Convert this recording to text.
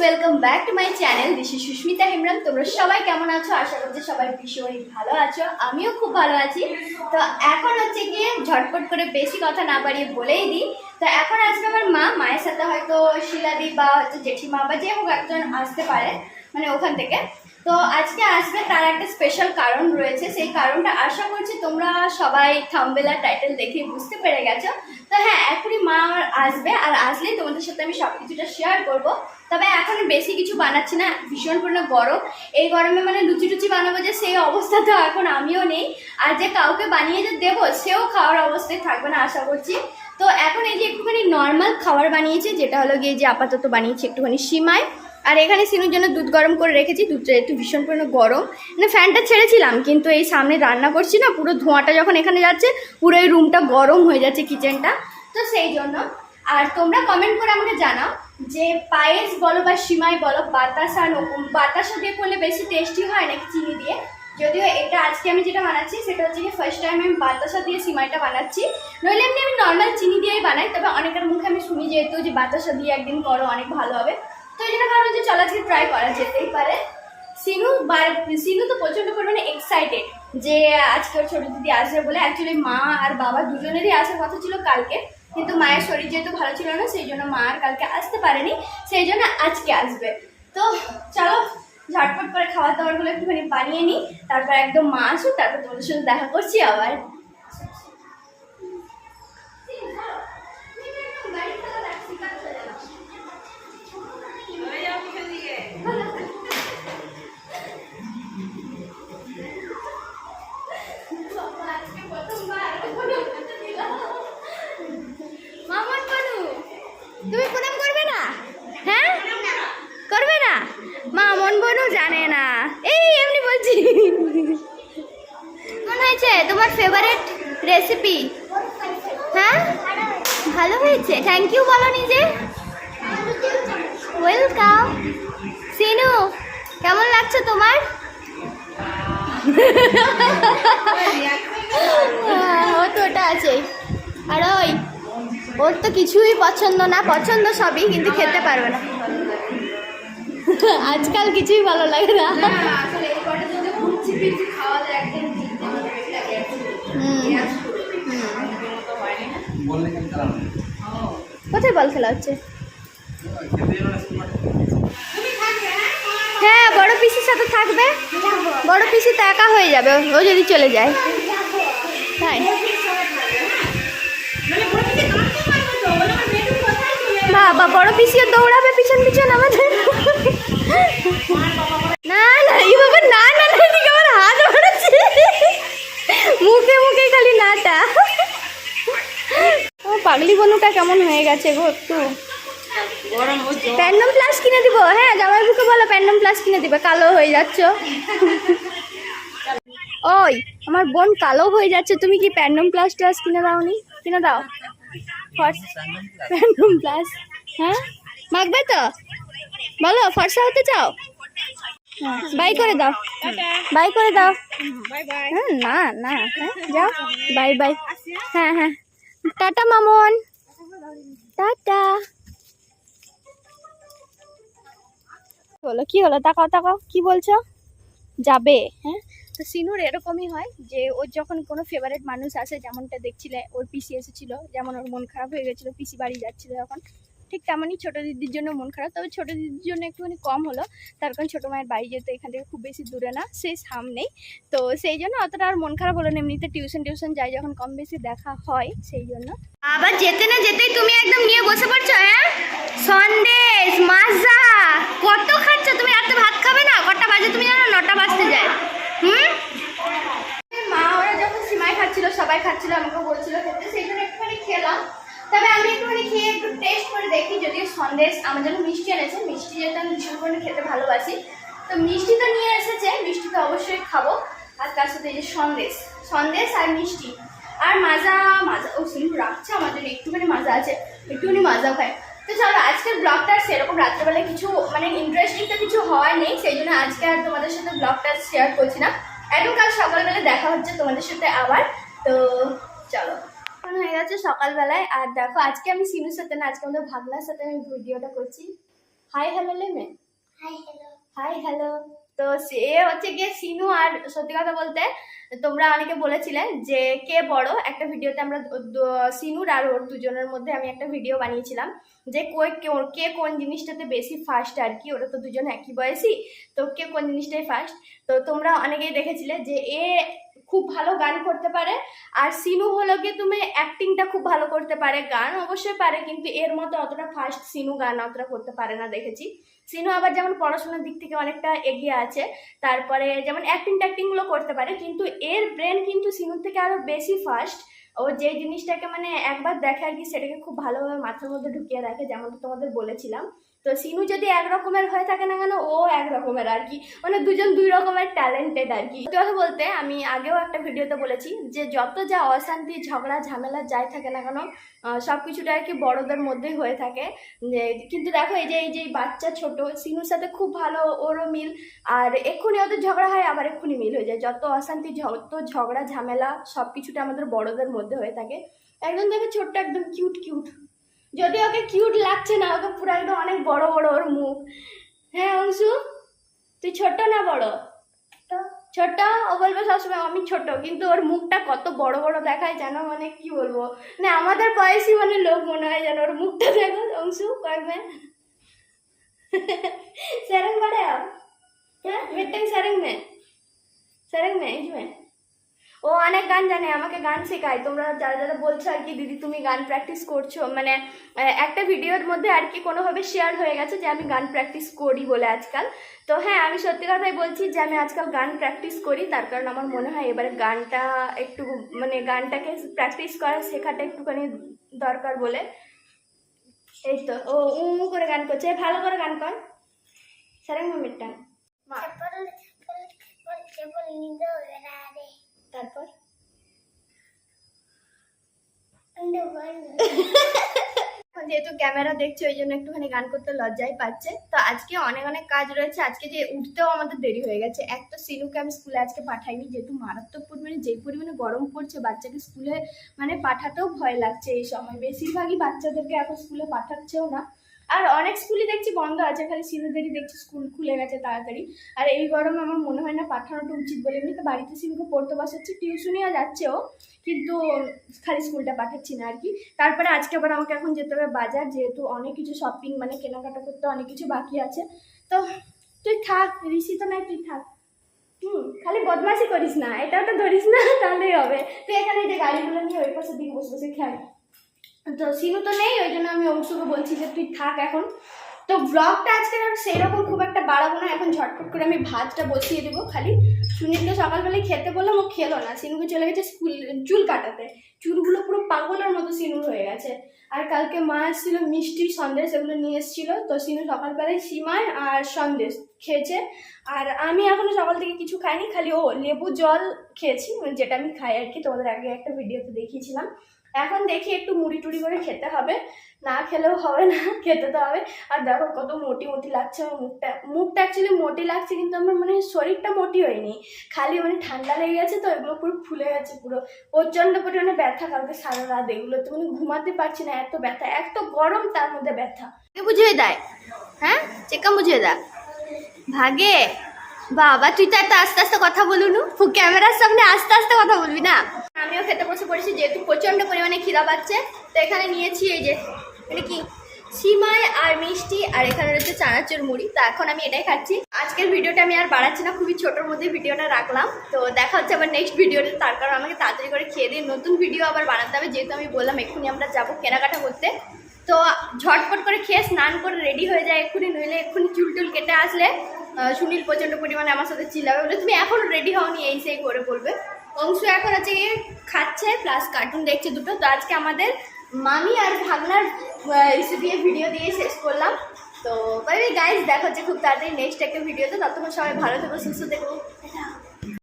Welcome back to my channel this Susmita Hemram তোমরা সবাই কেমন আছো? আশা করছি সবাই ভীষণই ভালো আছো। আমিও খুব ভালো আছি। তো এখন হচ্ছে গিয়ে ঝটপট করে বেশি কথা না বাড়িয়ে বলেই দিই। তো এখন আসবে আমার মা। মায়ের সাথে হয়তো শিলাদি বা হচ্ছে জেঠিমা বা যে হোক একজন আসতে পারে মানে ওখান থেকে। তো আজকে আসবে তার একটা স্পেশাল কারণ রয়েছে। সেই কারণটা আশা করছি তোমরা সবাই থাম্বেলা টাইটেল দেখে বুঝতে পেরে গেছো। তো হ্যাঁ এখনই মা আমার আসবে। আর আসলেই তোমাদের সাথে আমি সব কিছুটা শেয়ার করব। তবে এখন বেশি কিছু বানাচ্ছি না, ভীষণ পরিমাণে গরম। এই গরমে মানে লুচি টুচি বানাবো যে, সেই অবস্থা তো এখন আমিও নেই। আর যে কাউকে বানিয়ে যে দেবো, সেও খাওয়ার অবস্থায় থাকবে না, আশা করছি। তো এখন এই যে একটুখানি নর্মাল খাবার বানিয়েছি, যেটা হলো গিয়ে যে আপাতত বানিয়েছি একটুখানি সিমাই। আর এখানে সিনুর জন্য দুধ গরম করে রেখেছি, দুধটা একটু ভীষণ পরিমাণে গরম। মানে ফ্যানটা ছেড়েছিলাম, কিন্তু এই সামনে রান্না করছি না, পুরো ধোঁয়াটা যখন এখানে যাচ্ছে, পুরো এই রুমটা গরম হয়ে যাচ্ছে কিচেনটা তো সেই জন্য। আর তোমরা কমেন্ট করে আমাকে জানাও যে পায়েস বলো বা সিমাই বলো, বাতাসা বাতাসা দিয়ে করলে বেশি টেস্টি হয় নাকি চিনি দিয়ে? যদিও এটা আজকে আমি যেটা বানাচ্ছি, সেটা হচ্ছে কি ফার্স্ট টাইম আমি বাতাসা দিয়ে সিমাইটা বানাচ্ছি। নইলে এমনি আমি নর্মাল চিনি দিয়েই বানাই, তবে অনেকের মুখে আমি শুনি যেহেতু যে বাতাসা দিয়ে একদিন করো, অনেক ভালো হবে। তো এই জন্য যে চল আজকে ট্রাই করা যেতেই পারে। সিনু সিনু তো প্রচণ্ড পরিমাণে এক্সাইটেড যে আজকে ওর ছোট দিদি আসবে বলে অ্যাকচুয়ালি মা আর বাবা দুজনেরই আসার কথা ছিল কালকে। কিন্তু মায়ের শরীর যেহেতু ভালো ছিল না, সেই জন্য মা আর কালকে আসতে পারেনি, সেই জন্য আজকে আসবে। তো চলো, ঝটপট করে খাবার দাবারগুলো একটুখানি বানিয়ে নিই, তারপর একদম মা আসুক, তারপর তোমাদের সাথে দেখা করছি আবার। হয়েছে? তোমার ফেভারিট রেসিপি হ্যাঁ? ভালো হয়েছে? থ্যাংক ইউ বলো নিজে। ওয়েলকাম সিনু কেমন লাগছে তোমার? হ্যাঁ, ও তো ওটা আছে। আর ওই ওর তো কিছুই পছন্দ না। পছন্দ সবই কিন্তু খেতে পারবে না। আজকাল কিছুই ভালো লাগে না। কোথায় বল খেলা হচ্ছে? হ্যাঁ বড় পিসির সাথে থাকবে। বড় পিসি তো একা হয়ে যাবে, ও যদি চলে যায়। তাই। বাবা, বড় পিসিও দৌড়াবে পিছন পিছন আমাদের না না এই বাবা না না না এদিকে আমার হাত বাড়াচ্ছে মুখে মুখে খালি নাটা ও পাগলি বনুটা কেমন হয়ে গেছে গো একটু? প্যান্ডম প্লাস কিনে দিব। হ্যাঁ জামাই বুকে বলো প্যান্ডম প্লাস কিনে দিবে। কালো হয়ে যাচ্ছ। ওই আমার বোন কালো হয়ে যাচ্ছে। তুমি কি প্যান্ডম প্লাস প্লাস কিনে দাওনি? কিনে দাও। প্যান্ডম প্লাস হ্যাঁ? মাখবে তো? বলো ফর্সা হতে চাও? বাই করে দাও। বাই করে দাও। হ্যাঁ না না। হ্যাঁ যাও। Bye bye. হ্যাঁ হ্যাঁ। টাটা মামন। বলো কি হলো তাকাও তাকাও। কি বলছো? যাবে হ্যাঁ? তো সিনুর এরকমই হয় যে, ওর যখন কোনো ফেভারিট মানুষ আসে, যেমনটা দেখছিলে, ওর পিসি এসেছিল, যেমন ওর মন খারাপ হয়ে গেছিল, পিসি বাড়ি যাচ্ছিল যখন ঠিক তেমনই ছোটো দিদির জন্য মন খারাপ তবে ছোটো দিদির জন্য একটুখানি কম হলো। তার কারণ ছোটো মায়ের বাড়ি যেহেতু এখান থেকে খুব বেশি দূরে না সেই সামনেই তো সেই জন্য অতটা আর মন খারাপ হলো না এমনিতে টিউশন টিউশন যাই যখন কম বেশি দেখা হয় সেই জন্য। আবার যেতে না যেতেই তুমি একদম নিয়ে বসে পড়ছো হ্যাঁ? সন্দেশ মাজা কত খাচ্ছ? তুমি রাতে ভাত খাবে না? কটা বাজে তুমি জানো? নটা বাজতে যায়। হুম? মা ওরা যখন সিমাই খাচ্ছিল সবাই খাচ্ছিল আমাকে বলছিল খেতে সেই জন্য একটুখানি খেলাম। তবে আমি একটুখানি খেয়ে একটু টেস্ট করে দেখি, যদিও সন্দেশ আমার জন্য মিষ্টি এনেছে। মিষ্টি যেহেতু আমি ভীষণ করে খেতে ভালোবাসি। তো মিষ্টি তো নিয়ে এসেছে, মিষ্টি তো অবশ্যই খাব। আর তার সাথে যে সন্দেশ সন্দেশ আর মিষ্টি। আর মাজা মাজা, ও সিন্ধু রাখছে আমার জন্য, একটুখানি মাজা আছে। একটুখানি মাজা খায় তো চলো, আজকের ব্লগটা সেরকম রাত্রেবেলা কিছু মানে ইন্টারেস্টিং তো কিছু হওয়ার নেই, সেই জন্য আজকে আর তোমাদের সাথে ব্লগটা শেয়ার করছি না। একদম কাল সকালবেলা দেখা হচ্ছে তোমাদের সাথে আবার। তো চলো। এখন হয়ে গেছে সকালবেলায়। আর দেখো আজকে আমি সিনুর সাথে না আজকে আমাদের ভাগনার সাথে আমি ভিডিওটা করছি। Hi hello let me hi hello hi hello তো সে হচ্ছে গিয়ে সিনু আর সত্যি কথা বলতে তোমরা অনেকে বলেছিলে যে কে বড়? একটা ভিডিওতে আমরা সিনুর আর ওর দুজনের মধ্যে আমি একটা ভিডিও বানিয়েছিলাম যে কে কোন জিনিসটাতে বেশি ফার্স্ট আর কি? ওরা তো দুজন একই বয়সী তো কে কোন জিনিসটাই ফার্স্ট তো তোমরা অনেকেই দেখেছিলে যে এ খুব ভালো গান করতে পারে। আর সিনু হলো গিয়ে তুমি অ্যাক্টিংটা খুব ভালো করতে পারে। গান অবশ্যই পারে, কিন্তু এর মতো অতটা ফার্স্ট সিনু গান অতটা করতে পারে না দেখেছি। সিনু আবার যেমন পড়াশোনার দিক থেকে অনেকটা এগিয়ে আছে, তারপরে যেমন অ্যাক্টিং ট্যাক্টিংগুলো করতে পারে, কিন্তু এর ব্রেন কিন্তু সিনুর থেকে আরও বেশি ফাস্ট ও যে জিনিসটাকে মানে একবার দেখে আর কি সেটাকে খুব ভালোভাবে মাথার মধ্যে ঢুকিয়ে রাখে, যেমনটা তোমাদের বলেছিলাম। তো সিনু যদি এক রকমের হয়ে থাকে না কেন, ও এক রকমের আর কি। মানে দুজন দুই রকমের ট্যালেন্টেড আর কি। কথা বলতে, আমি আগেও একটা ভিডিওতে বলেছি যে যত যা অশান্তি, ঝগড়া, ঝামেলা যাই থাকে না কেন সব কিছুটা আর কি বড়দের মধ্যেই হয়ে থাকে। যে, কিন্তু দেখো, এই যে এই যে বাচ্চা ছোট, সিনুর সাথে খুব ভালো ওরও মিল, আর এক্ষুনি ওদের ঝগড়া হয়, আবার এক্ষুনি মিল হয়ে যায়। যত অশান্তি, যত ঝগড়া, ঝামেলা সব কিছুটা আমাদের বড়দের মধ্যে হয়ে থাকে। একদম দেখো ছোট্ট, একদম কিউট কিউট যদি ওকে কিউট লাগছে না ওকে পুরো একদম অনেক বড় বড় ওর মুখ। হ্যাঁ অংশু তুই ছোট না বড়? তো ছোট ও বলবে সবসময় আমি ছোট কিন্তু ওর মুখটা কত বড় বড় দেখায় যেন মানে কি বলব? না আমাদের বয়সী মানে লোক মনে হয় যেন ওর মুখটা দেখো। অংশু কয়েকবে সেরেং বাড়ে হ্যাঁ মিট্টাং সেরেং মে সেরেং মে ইজমে ও অনেক গান জানে আমাকে গান শেখায়। তোমরা যারা যারা বলছো আর কি দিদি তুমি গান প্র্যাকটিস করছ মানে একটা ভিডিওর মধ্যে আর কি কোনোভাবে শেয়ার হয়ে গেছে যে আমি গান প্র্যাকটিস করি বলে আজকাল। তো হ্যাঁ আমি সত্যি কথাই বলছি যে আমি আজকাল গান প্র্যাকটিস করি তার কারণ আমার মনে হয় এবারে গানটা একটু মানে গানটাকে প্র্যাকটিস করা শেখাটা একটুখানি দরকার বলে। এই তো ও উ উ করে গান করছে ভালো করে গান কর। সারেং মিটটা মা চেপল চেপল চেপল চেপল নিদ গরারে তারপর আন্ডু বন্ধ এখন যেহেতু ক্যামেরা দেখছে ওই জন্য একটুখানি গান করতে লজ্জাই পাচ্ছে। তো আজকে অনেক অনেক কাজ রয়েছে। আজকে যে উঠতেও আমাদের দেরি হয়ে গেছে। এক তো সিনুকে আমি স্কুলে আজকে পাঠাইনি, যেহেতু মারাত্মক পরিমাণে যে পরিমাণে গরম পড়ছে, বাচ্চাকে স্কুলে মানে পাঠাতেও ভয় লাগছে এই সময়। বেশিরভাগই বাচ্চাদেরকে এখন স্কুলে পাঠাচ্ছেও না। আর অনেক স্কুলই দেখছি বন্ধ আছে, খালি সিনুদেরই দেখছি স্কুল খুলে গেছে তাড়াতাড়ি। আর এই গরমে আমার মনে হয় না পাঠানোটা উচিত বলে। এমনি তো বাড়িতে সিনুকে পড়তে বসাচ্ছি টিউশনিও যাচ্ছেও, কিন্তু খালি স্কুলটা পাঠাচ্ছি না আর কি। তারপরে আজকে আবার আমাকে এখন যেতে হবে বাজার, যেহেতু অনেক কিছু শপিং মানে কেনাকাটা করতে অনেক কিছু বাকি আছে। তো তুই থাক, ঋষি তো নাই, তুই থাক। হুম, খালি বদমাশি করিস না এটা ওটা ধরিস না, তাহলেই হবে। তুই এখানে যে গাড়িগুলো নিয়ে ওই পাশের দিকে বসে বসে খেল। তো সিনু তো নেই, ওই জন্য আমি অংশুকে বলছি যে তুই থাক এখন। তো ব্লগটা আজকে আর সেই রকম খুব একটা বাড়াবো না, এখন ঝটপট করে আমি ভাতটা বসিয়ে দেবো খালি। সুনীলকে সকালবেলায় খেতে বললাম, ও খেলো না, সিনুকে চলে গেছে স্কুল, চুল কাটাতে। চুলগুলো পুরো পাগলের মতো সিনুর হয়ে গেছে। আর কালকে মা এসেছিল মিষ্টি সন্দেশ, এগুলো নিয়ে এসেছিল। তো সিনু সকালবেলায় সিমাই আর সন্দেশ খেয়েছে। আর আমি এখনও সকাল থেকে কিছু খাইনি, খালি ও লেবু জল খেয়েছি, যেটা আমি খাই আর কি। তোমাদের আগে একটা ভিডিওতে দেখিয়েছিলাম। এখন দেখি একটু মুড়ি টুড়ি করে খেতে হবে। না খেলেও হবে না, খেতে তো হবে। আর দেখো কত মোটি মোটি লাগছে আমার মুখটা। মুখটা অ্যাকচুয়ালি মোটি লাগছে কিন্তু আমার মানে শরীরটা মোটি হয়নি। খালি মানে ঠান্ডা লেগে গেছে তো, এগুলো পুরো ফুলে গেছে পুরো। প্রচণ্ড পরিমাণে ব্যথা কালকে সারা রাত এগুলো তো মানে ঘুমাতে পারছি না, এত ব্যথা, এত গরম তার মধ্যে ব্যথা। বুঝিয়ে দেয়? হ্যাঁ? চেকা বুঝিয়ে দেয়? ভাগে? বাবা, তুই তো এত আস্তে আস্তে কথা বলুন। ক্যামেরার সামনে আস্তে আস্তে কথা বলবি না? আমিও খেতে বসে পড়েছি, যেহেতু প্রচণ্ড পরিমাণে খিদা পাচ্ছে, তো এখানে নিয়েছি এই যে মানে কি, সিমাই আর মিষ্টি, আর এখানে রয়েছে চানাচুর মুড়ি। তো এখন আমি এটাই খাচ্ছি। আজকের ভিডিওটা আমি আর বাড়াচ্ছি না, খুবই ছোটোর মধ্যে ভিডিওটা রাখলাম। তো দেখা হচ্ছে আবার নেক্সট ভিডিওতে, তার কারণ আমাকে তাড়াতাড়ি করে খেয়ে দিয়ে নতুন ভিডিও আবার বানাতে হবে, যেহেতু আমি বললাম এক্ষুনি আমরা যাব কেনাকাটা করতে। তো ঝটপট করে খেয়ে স্নান করে রেডি হয়ে যায় এক্ষুনি, নইলে এক্ষুনি চুল টুল কেটে আসলে সুনীল প্রচণ্ড পরিমাণে আমার সাথে চিল্লাবে। বলে, তুমি এখন রেডি হওনি? এই সেই করে বলবে। অংশ এখন হচ্ছে গিয়ে খাচ্ছে প্লাস কার্টুন দেখছে দুটো। তো আজকে আমাদের মামি আর ভাগনার ইস্যু দিয়ে ভিডিও দিয়ে শেষ করলাম। তো বাই গাইজ দেখা হচ্ছে খুব তাড়াতাড়ি নেক্সট একটা ভিডিওতে ততক্ষণ সবাই ভালো থেকো, সুস্থ থেকো।